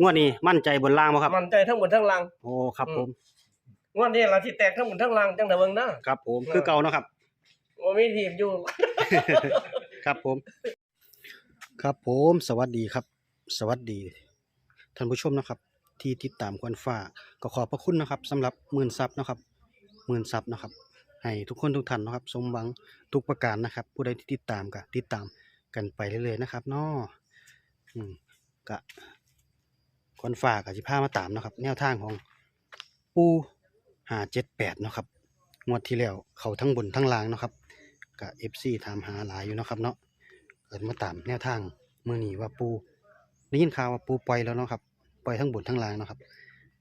งวดนี้มั่นใจบนล่างบ่ครับ มันใจทั้งหมดทั้งล่างโอ้ครับผม งวดนี้เราที่แตกทั้งหมดทั้งล่างจังแต่เบิ่งนะครับผมคือเก่าเนาะครับ ว่ามีทีมอยู่ ครับผม ครับผมสวัสดีครับ สวัสดีท่านผู้ชมนะครับ ที่ติดตามควันฟ้าก็ขอบพระคุณนะครับสำหรับหมื่นซับนะครับหมื่นซับนะครับ ให้ทุกคนทุกท่านนะครับ สมหวังทุกประการนะครับ ผู้ใดที่ติดตามก็ติดตามกันไปเรื่อยๆนะครับเนาะอืมก็ คนฟ้ากกับสิพามาตามนะครับ แนวทางของปูห้าเจ็ดแปดนะครับงวดที่แล้วเขาทั้งบนทั้งล่างนะครับกับเอฟซีถามหาหลายอยู่นะครับเนาะเกิดมาตามแนวทางเมื่อนี้ว่าปูได้ยินข่าวว่าปูปล่อยแล้วเนาะครับปล่อยทั้งบนทั้งล่างนะครับ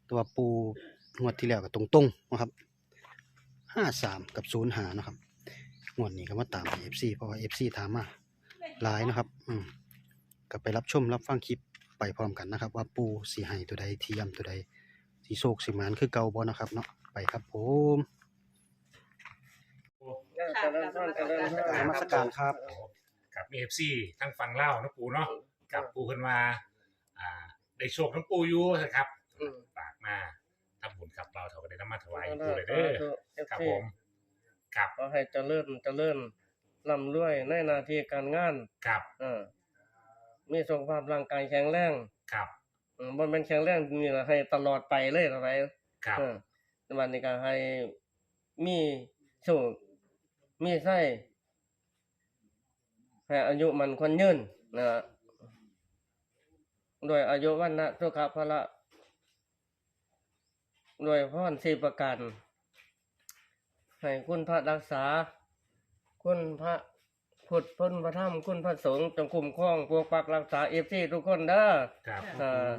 ตัวปูงวดที่แล้วก็ตรงๆเนะครับห้าสามกับศูนย์หานะครับงวดนี้ก็มาตามเอฟซีเพราะว่าเอฟซีถามมาหลายนะครับ อืมก็ไปรับชมรับฟังคลิป ไปพร้อมกันนะครับ ว่าปูสีให้ตัวใดเทียมตัวใดสีโศกสีหมานคือเก่าบ่นะครับเนาะไปครับผมเจริญพรเจริญพรนมัสการครับ กับเอฟซีทั้งฟังเล่าวนะปูเนาะกับปูขึ้นมาอ่าได้โชคน้ำปูอยู่นะครับอืม ฝากมาทำบุญกับเราเถาก็ได้นำมาถวายปูเลยเด้อครับผมครับขอให้เจริญเจริญร่ำรวยในหน้าที่การงาน ครับอ่า มีสุขภาพร่างกายแข็งแรงครับอืมบ่แม่นแข็งแรงนี่ล่ะให้ตลอดไปเลยเท่าไหร่ครับเออวันนี้ก็ให้มีโชคมีไส้ให้อายุมันคนยืนนะฮะด้วยอายุวันนะสุขภาละด้วยพรสี่ประการให้คุณพระรักษา คุณพระ พุทธพุทธพระธรรมคุณพระสงฆ์จงคุ้มครองปกปักรักษาเอฟซีทุกคนเด้อครับ อ่า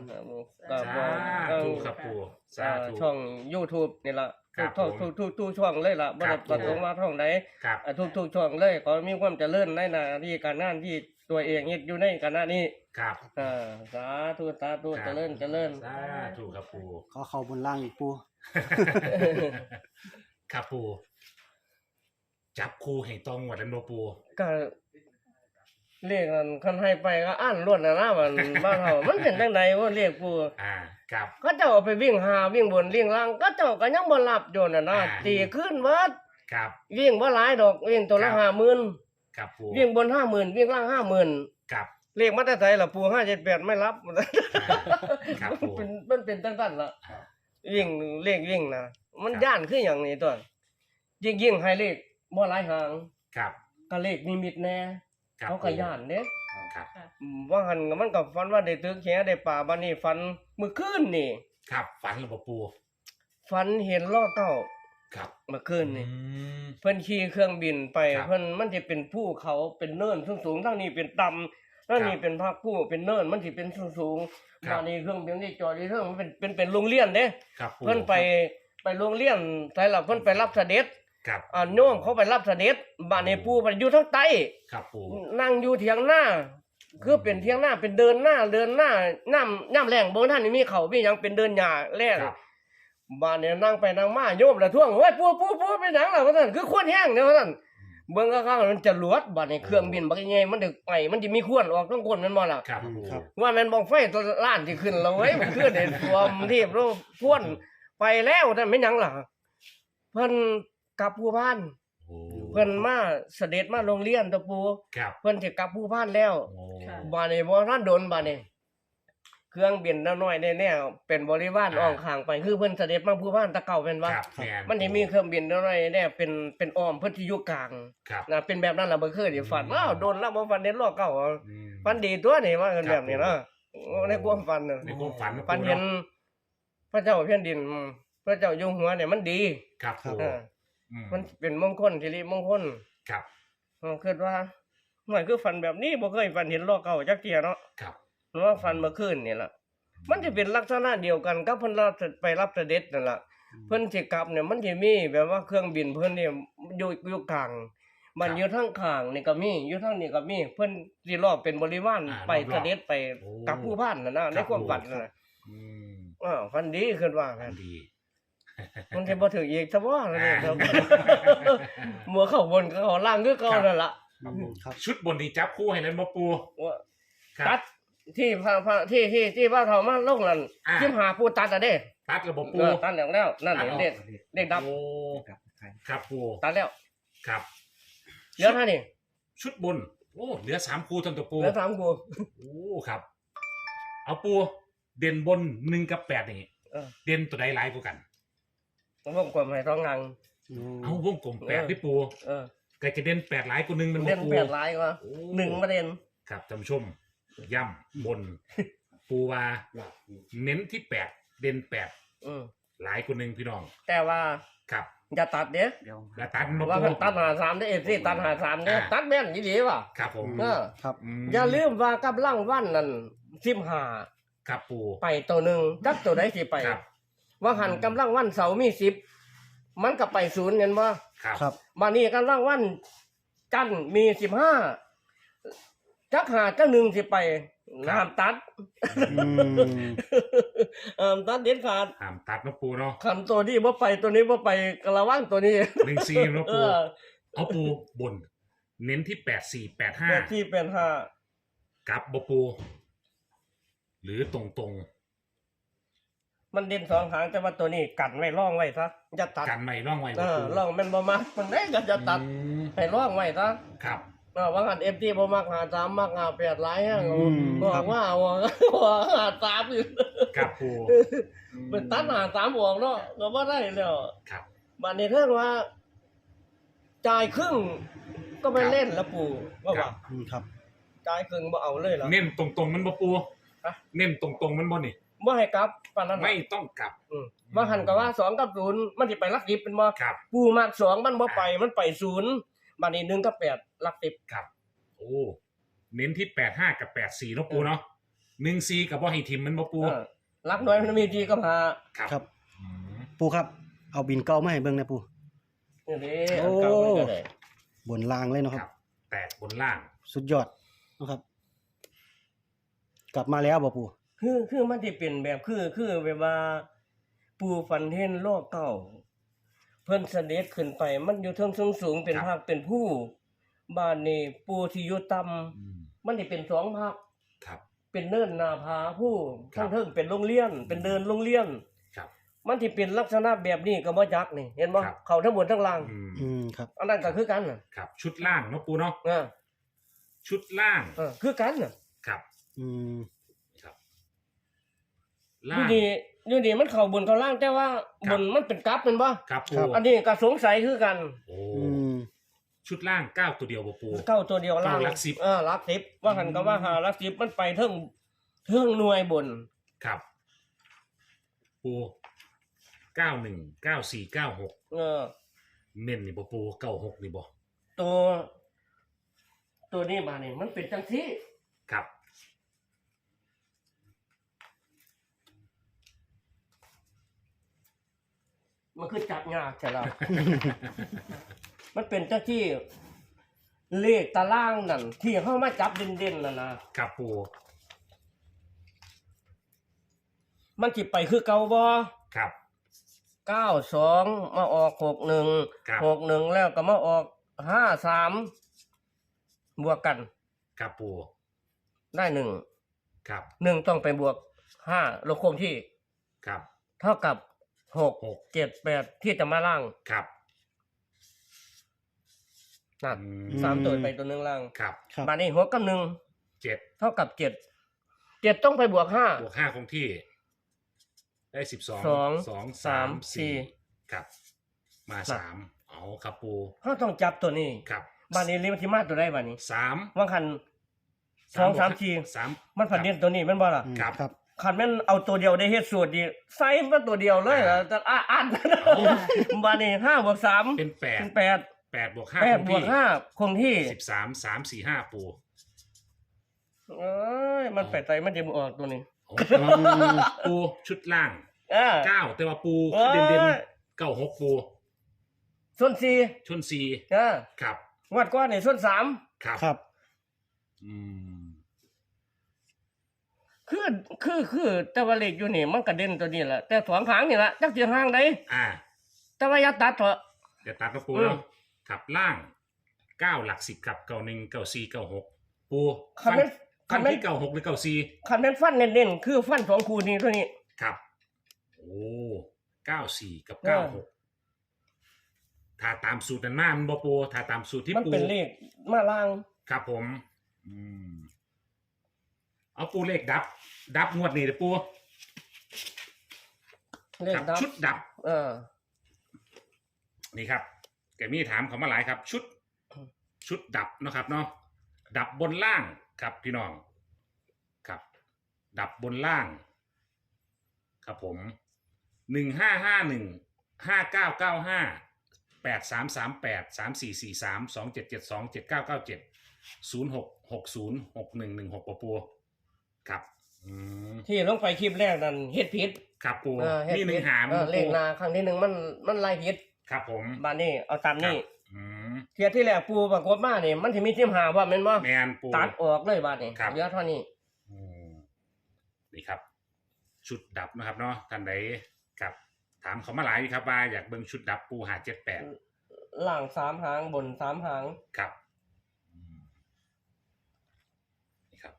ก็สาบอกธุครับปูสาอ่าธุ ช่อง YouTube นี่ล่ะครับทุกผมทุกทุกทุกช่องเลยล่ะบ่ครัได้บ ประสงค์ว่าช่องใดครับ อ่าทุกทุกช่องเลยขอมีความเจริญในหน้าที่การงานที่ตัวเองเฮ็ดอยู่ในขณะนี้ครับ อ่าสาธุสาธุครับ เจริญเจริญ สาธุครับปูขอเข้าบนล่างอีกปู ครับปู จับคู่ให้ตรงหมดแล้วโนปูก็เรียกกันคันให้ไปก็อ่านรวดนะนะมัน บ้านเฮามันเป็นจังไดว่าเรียกผู้อ่าครับ ก็เจ้าเอาไปวิ่งหาวิ่งบนวิ่งล่างก็เจ้าก็ยังบ่รับอยู่น่ะนะอ่า ตีขึ้นเบิดครับ วิ่งบ่หลายดอกวิ่งตัวละครับ50,000ครับปูวิ่งบน50,000วิ่งล่าง50,000ครับเลขมาแต่ไสล่ะปู่578ไม่รับ อ่าครับปูเป็นมันเป็นตั้งตันละอ่าวิ่งเลขวิ่งนะมันครับ ย่านคืออย่างนี้ตัวยิ่งยิ่งให้เลข บ่หลายหางครับ ก็เลขนิมิตแน่ครับเขาก็ย่านเด้ครับ อืมว่าหันก็มันก็ฝันว่าได้ตึกแหได้ป่าบัดนี้ฝันมื้อคืนนี่ครับฝันหรือเปล่าปูฝันเห็นล้อเก้าครับเมื่อคืนนี่ อืม เพิ่นขี่เครื่องบินไปครับเพิ่นมันสิเป็นภูเขาเป็นเนินสูงๆทางนี้เป็นต่ำทางนี้ครับเป็นภาคผู้เป็นเนินมันสิเป็นสูงครัๆบมานี่เครื่องบินที่จอดที่เทิงมันเป็นเป็นเป็นโรงเรียนเด้ครับปูเพิ่นไปไปโรงเรียนไสล่ะเพิ่นไปรับเสด็จ ครับอ่าโยมเขาไปรับเสด็จบ้านในปู่ไปอยู่ทางใต้ครับปูนั่งอยู่เถียงหน้า คือเป็นเถียงหน้าเป็นเดินหน้าเดินหน้าน้ำน้ำแรงบ่ท่านนี่มีเขามีหยังเป็นเดินหญ้าแรงครับบ้านเนี่ยนั่งไปนั่งมาโยมละท่วงเฮ้ยปู่ปู่ปู่ไปหนังล่ะว่าซั่นคือควรแห้งเด้อว่าซั่นเบิ่งข้างๆมันจะรวดบ้านในเครื่องบินบักใหญ่มันดึกไปมันสิมีควรออกทั้งคนแม่นบ่ล่ะครับปูครับว่าแม่นบ่งไฟตัวล้านที่ขึ้นแล้วเว้ยมันขึ้นในตัวมนที่โลกพ่วนไปแล้วแต่ไม่นหยังล่ะเพิ่น กลับผู้บ้าน โอ้เพิ่นมาเสด็จมาโรงเรียนตะปู ครับเพิ่นสิกลับผู้บ้านแล้ว โอ้บาดนี้บ่ทันโดนบาดนี้เครื่องบินน้อยๆแน่ๆเป็นบริวารอ้อมข้างไป คือเพิ่นเสด็จมาผู้บ้านแตะเก่าแม่นว่า ครับแม่มันสิมีเครื่องบินน้อยๆแน่เป็นเป็นอ้อมเพิ่นที่อยู่กลางครับนะเป็นแบบนั้นล่ะบ่เคยได้ฝันอ้าวโดนแล้วบ่ฝันเห็นล้อเก่าอืม ฝันดีตัวนี่ว่ากันคแบรับบนี้เนาะในความฝันน่ะในความฝันนะฝันปูเห็นเนาะพระเจ้าแผ่นดินอืมพระเจ้าอยู่หัวเนี่ยมันดีครับปูเออ อืมมันเป็นมงคลสิริมงคลครับ เราคิดว่าหน่อยคือฝันแบบนี้บ่เคยฝันเห็นล้อเก่าจักเที่ยเนาะครับ เพราะว่าฝันเมื่อคืนนี่ล่ะ มันจะเป็นลักษณะเดียวกันกับเพิ่นรับไปรับเสด็จนั่นล่ะ เพิ่นสิกลับเนี่ยมันสิมีแบบว่าเครื่องบินเพิ่นเนี่ยอยู่อยู่กลางมันอยู่ทางข้างนี่ก็มีอยู่ทางนี้ก็มี เพิ่นสิรอบเป็นบริวารอ่าไปรอบๆเสด็จไปโอ้กับผู้พันน่ะนะในความฝันน่ะนะอืมอ้าวฝันดีขึ้นว่าฝักันนดี มันสิบ่ถึงอีกซะบ่ล่ะเนี่ยอ่ามัวเข้าบนก็เข้าล่างคือเก่านั่นล่ะครับผมครับ ชุดบนที่จับคู่ให้นั้นบ่ปูว่าครับ ตัดที่พระพระที่ที่ที่ว่าเขามาลงนั่นอ่าทิมหาปูตัดอะเด้ตัดระบบปูเออตัดแล้วแล้วนั่นตัดออกเด็กเด็กดับโอ้ครับปูตัดแล้วครับ เหลือเท่านี้ชุดบน โอ้เหลือสามคูทำตัวปูเหลือสามกูโอ้ครับ เอาปูเด่นบนหนึ่งกับแปดนี่เออเด่นตัวใดหลายกว่ากัน ผมบอกกลมให้ท้องงังเอาวงกลมแปดเออที่ปูเออไก่จะเด่นแปดหลายกว่าหนึ่งมันบ่เล่นปูแปดลายก็โอ้หนึ่งประเด็นครับท่านผู้ชม ย่ำบน ปูว่าเน้นที่แปดเด่นแปดอืมหลายกว่าหนึ่งพี่น้อง แต่ว่าครับอย่าตัดเด้อแล้วตัดมาว่าปูตัดหาสามเด้อเอฟซีตัดหาสามเด้อตัดแม่นยี่ดีว่ะครับผมเออครับมอย่าลืมว่ากับล่างวันนั่นสิบหาครับปู ไปตัวหนึ่งจักตัวใดสิไป ครับ ว่าหันกำลังวันเสาร์มีสิบมันก็ไปศูนย์เห็นว่าครับครับ มานี่กำลังวันจันทร์มีสิบห้าจักหาเจ้าหนึ่งสิไปน้ำตัดอืมห้ามตัดเด็ดขาดห้ามตัดนะปูเนาะคำตัวนี้ว่าไปตัวนี้ว่าไปกระวังตัวนี้ หนึ่งซีนะเอปูอเอาปูบน เน้นที่แปดสี่แปดห้าแบบที่เป็นห้า กับบปู หรือตรงตรง มันเด่นสองหางแต่ว่าตัวนี้กันไว้ร่องไว้ซะจะตัดๆกันไม่ร่องไว้เอบ่อปูร่องแมันบ่มักมันได้ก็จะตัดอืมให้ร่องไว้ซะครับ เออว่าหันเอฟทีบ่มักหาสามมักหาแปดหลายฮะอืม บอครักบว่าว่าว่าหาสามอยู่ครับปูเป็นตัดหาสามออกเนาะก็บ่ได้แล้ว ครับ บัดนี้เรื่องว่า จ่ายครึ่งก็ไปครับเล่นแล้วปู่ว่าครัว่าบ อืมครับ จ่ายครึ่งบ่เอาเลยเหรอ เน้นตรงตรงๆมันบ่ปูฮะ เน้นตรงตรงๆมันบ่นี่ บ่ให้กลับปานนั้นไม่น่ะต้องกลับอืมว่าหันก็ว่าสองกับศูนย์มันสิไปลักดิบเป็นบ่ครับ ปู่มากสองมันบ่ไปมันไปศูนย์บัดนี้หนึ่งกับแปดลักดิบครับ โอ้เน้นที่แปดห้ากับแปดสี่เนาะปูเนาะหนึ่งซีกับบ่ให้ทิมมันบ่ปูเออลักน้อยมันมีทีก็พาครับครับ อืมปูครับ เอาบินเก่ามาให้เบิ่งนะปู นี่เด้โอ้อันเก่ามันก็ได้บนรางเลยเนาะคครัรับบแตกบนล่าง สุดยอดนะครับ กลับมาแล้วบ่ปู คือคือมันสิเป็นแบบคือคือแบบว่า ปู่ฝันเห็นโลกเก่า เพิ่นเสด็จขึ้นไป มันอยู่เทิงสูงสูงๆเป็นครับภาคเป็นผู้บ้านนี้ปู่ที่อยู่ต่ำอืมมันสิเป็นสองภาคครับ เป็นเนินนาผาผู้ครัทั้บงเทิงเป็นโรงเรียน เป็นเดินโรงเรียนครับมันที่เป็นลักษณะแบบนี้ก็บ่จักนี่ เห็นบ่ครับเขาทั้งบนทั้งล่างอืมอืมครับ อันนั้นก็คือกันน่ะครับ ชุดล่างเนาะปูเนาะเออชุดล่างเออคือกันน่ะครับ อืมครับอ ล่ายู่ง ดีอยู่ดีมันเข้าบนเข้าล่างแต่ว่าครับ บนมันเป็นกราฟแม่นบ่ครับปูอันนี้ก็สงสัยคือกันโอ้อืม ชุดล่างเก้าตัวเดียวบ่ปูเก้าตัวเดียวล่างเก้าหลักสิบ เออหลักสิบว่าหันก็ว่าหาหลักสิบมันไปเทิงเทิงหน่วยบน ครับ ปูเก้าหนึ่งเก้าสี่เก้าหกเออ เน้นนี่บ่ปูเก้าหกนี่บ่ตัว ตัวนี้มานี่มันเป็นจังซี่ครับ มันคือจับยากใช่ล่ะมันเป็นจังที่เลขตารางนั่นที่เฮามาจับเด่นๆนั่นนะครับปูมันสิไปคือเก่าบ่ครับ เก้าสองมาออกหกหนึ่งครับ หกหนึ่งแล้วก็มาออกห้าสามบวกกันครับปูได้หนึ่งครับหนึ่งต้องไปบวกห้าลบคงที่ ครับ เท่ากับ หกหก เจ็ดแปดที่จะมาล่างครับนะอืม สามตัวไปตัวหนึ่งล่างครับครับมานี่หัวกับหนึ่งเจ็ดเท่ากับเจ็ดเจ็ดต้องไปบวกห้า บวกห้าคงที่ ได้สิบสองสองสองสาสามมสี่สี่ ครับ มาสามเอาครับปูเขาต้องจับตัวนี้ครับบานนี้ลิมทิมาตัวได้บานนี้สามว่างคัน สองสามสี่ สามมันผัดเด่นตัวนี้แมันบ่ล่ะ อืมครับ ครับ คันแม่นเอาตัวเดียวได้เฮ็ดสูตรดีใส่มาตัวเดียวเลยเหรอแต่อ่าอ่านบานนี้ห้าบวกสามเป็นแปดเป็นแปดแปดบวกห้าแปดคงบวที่กห้าคงที่สิบสามสามสี่ห้าปูเอ้ยมันไปไตมันจะบ่ออกตัวนี้โอ้อืมปูชุดล่างเออเก้าแต่ว่าปูเอ้ยเด่นเด่นเก้าหกปูส่วนสี่ชนสี่เออครับงวดก้อนนี่ส่วนสามครับครับ อืม คือคือคือแต่ว่าเลขอยู่นี่มันกระเด็นตัวนี้แหละแต่สองหางนี่แหละจักเจียงหางใดอ่าแต่ว่าอย่าตัดเถอะเดี๋ยวตัดกับปูอืมเนาะขับล่างเก้าหลักสิบขับเก้าหนึ่งเก้าสี่เก้าหกปูคันแม่นคัฟันที่เก้าหกหรือเก้าสี่คันแม่นฟันเน้นๆคือฟันสองคู่นี้เท่านี้ ครับโอ้เก้าสี่กับเอเก้าอ หกถ้าตามสูตรนั้นมามันบ่ปูถ้าตามสูตรที่มันปูเป็นเลขมาล่าง ครับผม อืม เอาปูเลขดับ ดับงวดนี้เด้อปูเลขครับ ดับชุดดับ เออ นี่ครับแกมีถามเขามาหลายครับ ชุดอืมชุดดับเนาะครับเนาะดับบนล่างครับพี่น้อง ครับ ดับบนล่าง ครับผมหนึ่งห้าห้าหนึ่งห้าเก้าเก้าห้าแปดสามสามแปดสามสี่สี่สามสองเจ็ดเจ็ดสองเจ็ดเก้าเก้าเจ็ดศูนย์หกหกศูนย์หกหนึ่งหนึ่งหกปปู ครับอืมที่ลงไปคลิปแรกนั่นเฮ็ดผิดครับปูเออเฮ็ดนี่หนึ่ผิดงหามเออเลขหนาครั้งที่หนึ่งมันมันไล่ผิดครับผม บานนี้เอาตามนี้ครับ อืมเทียที่แรกปูประกบมานี่มันสิมีทิมหาว่าแม่นบ่แมนปู ตัดออกเลยบาดนี้ครับ เหลือเท่านี้ อืมนี่ครับ ชุดดับนะครับเนาะท่านใดครับ ถามเขามาหลายครับว่าอยากเบิ่งชุดดับปูหาเจ็ดแปดล่างสามหางบนสามหาง ครับอืมนี่ครับ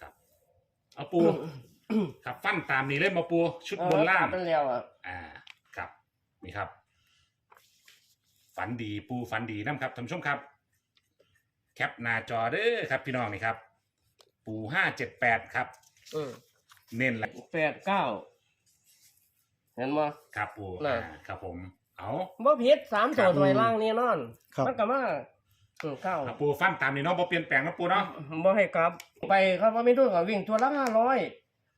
ครับ เอาปู ครับฟันตามนี้เลยมาปูชุดบนล่างเออตัดมันแล้วอะอ่า ครับ นี่ครับ ฝันดีปูฝันดีน้ำครับท่านผู้ชมครับ แคปหน้าจอเด้อครับ พี่น้องนี่ครับ ปูห้าเจ็ดแปดครับอืมเน้นแหละแปดเก้าเห็นบ่ครับปูน่ะอ่าครับผม เอาบ่ผิดสามครัตัวบถอยล่างนี่นอน ครับ มันก็มา อืมเก้าอะปูฟันตามนี่เนาะบ่เปลี่ยนแปลงนะปูเนาะบ่ให้กลับ ไปครับว่าไม่ต้องก็วิ่งตัวละห้าร้อย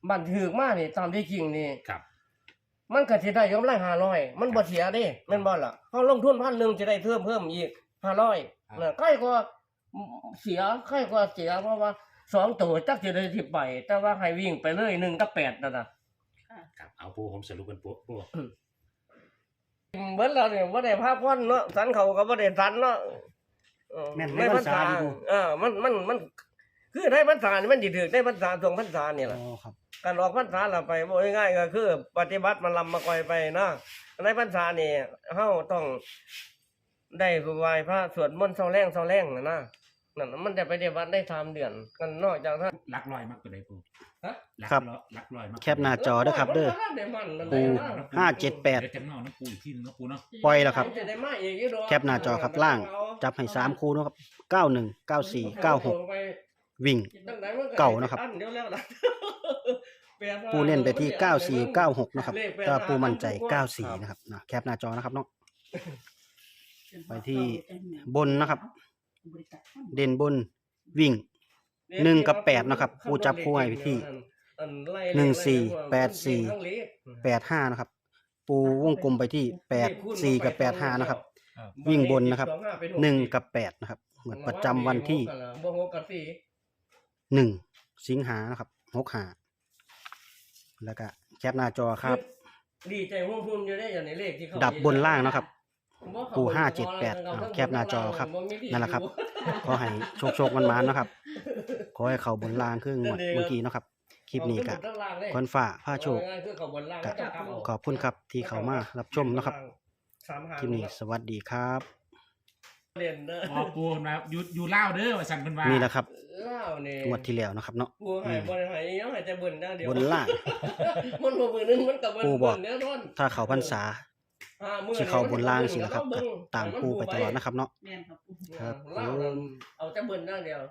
บันถึกมานี่ตามที่จริงนี่ ครับมันก็สิได้กำไรห้าร้อยมันบ่เสียเด้แม่นบ่ล่ะเขาลงทุนพันหนึ่งจะได้เพิ่มเพิ่มอีกห้าร้อยน่ะใกล้กว่าเสียใกล้กว่าเสียเพราะว่าสองตัวจักสิได้สิไปแต่ว่าให้วิ่งไปเลยหนึ่งกับแปดนั่นน่ะครับเอาปูผมสรุปเป็นปูปูเบิดแล้วเนี่ยบ่ได้ภาพพอนเนาะสันเขาก็บ่ได้สันเนาะ เออแม่นในในพพรรรรษาษาอยู่ เออมันมันมันคือในพรรษานี่มันสิถึกในพรรษาตรงพรรษานี่แหละอ๋อครับ การออกพรรษาเราไปบอกง่ายๆก็คือ ปฏิบัติมันลำมาก่อยไปนะในพรรษานี่เฮาต้องได้ไหว้พระสวดมนต์เช้าแรงเช้าแรงนะนะนั่นมันจะไปปฏิบัติได้ทำเดือน กันนอกจากนั้น ลักลอยมากกว่าใดปูฮะ ลักครับ ลอยลักลอยมากแคปหน้าจอเด้อครับ เด้อมันได้มันนั่นปูได้นะห้าเจ็ดแปด เดี๋ยวจะนอกน้ำปูอีกที่นึงนะปูเนาะ ปล่อยแล้วครับมันจะได้มาอีกอยู่ดอกแคปหน้าจอครับล่าง จับให้สามคู่นะครับเก้าหนึ่งเก้าสี่เก้าหกวิ่ง เก่านะครับอัเดี๋ยวแล้วล่ะปูเน้นไปที่เก้าสี่เก้าหกนะครับแต่ว่าปูมั่นใจเก้าสี่นะครับนะแคปหน้าจอนะครับเนาะไปที่บนนะครับ เด่นบนวิ่งหนึ่งกับแปดนะครับปูจับคู่ให้ไปที่หนึ่งสี่แปดสี่แปดห้านะครับ ปูวงกลมไปที่แปดสี่กับแปดห้านะครับ วิ่งบนนะครับหนึ่งกับแปดนะครับ เหมือนประจำวันที่บ่หกกับสี่หนึ่งสิงหานะครับหกหาแล้วก็แคปหน้าจอครับ ดีใจหุ่มหุ่มอยู่ได้อย่างในเลขที่เขาดับบนล่างนะครับบ่เข้ปูบนห้าเจ็ดแปดบ่เข้แคปหน้าจอครับมีที่นั่นแหละครับอยู่ขอให้โชคโชคมันมานะครับ ขอให้เขาบนล่างครึ่งงวดเมื่อกี้เนาะครับคลิปนี้ก็เอาขึ้นบนล่างเลยคอนฝ่าผ้าโชคเอาง่ายๆคือเขาบนล่างก็แล้วจะกลับเอาขอบคุณครับที่เขามารับชมนะครับ สามหางคลิปนี้สวัสดีครับเด่นเด้ออ๋อปูนะอยู่อยู่เล่าวเด้อว่าสั่นเพิ่นว่านี่แหละครับเล่านี่งวดที่แล้วนะครับเนาะปูให้บ่ได้ให้ยังให้แต่เบิ่นได้เดียวบนล่าง มันบ่เบิ่นนึงมันก็เบิ่นปูบอก เบิ่นแน่นอนถ้าเขาพรรษาห้ามื้อสิเขาบนล่างสิแล้ละครับก็ตามปูไปตลอดนะครับเนาะ แม่นครับปู ครับเล่านั่นเอาแต่เบิ่นได้เดียว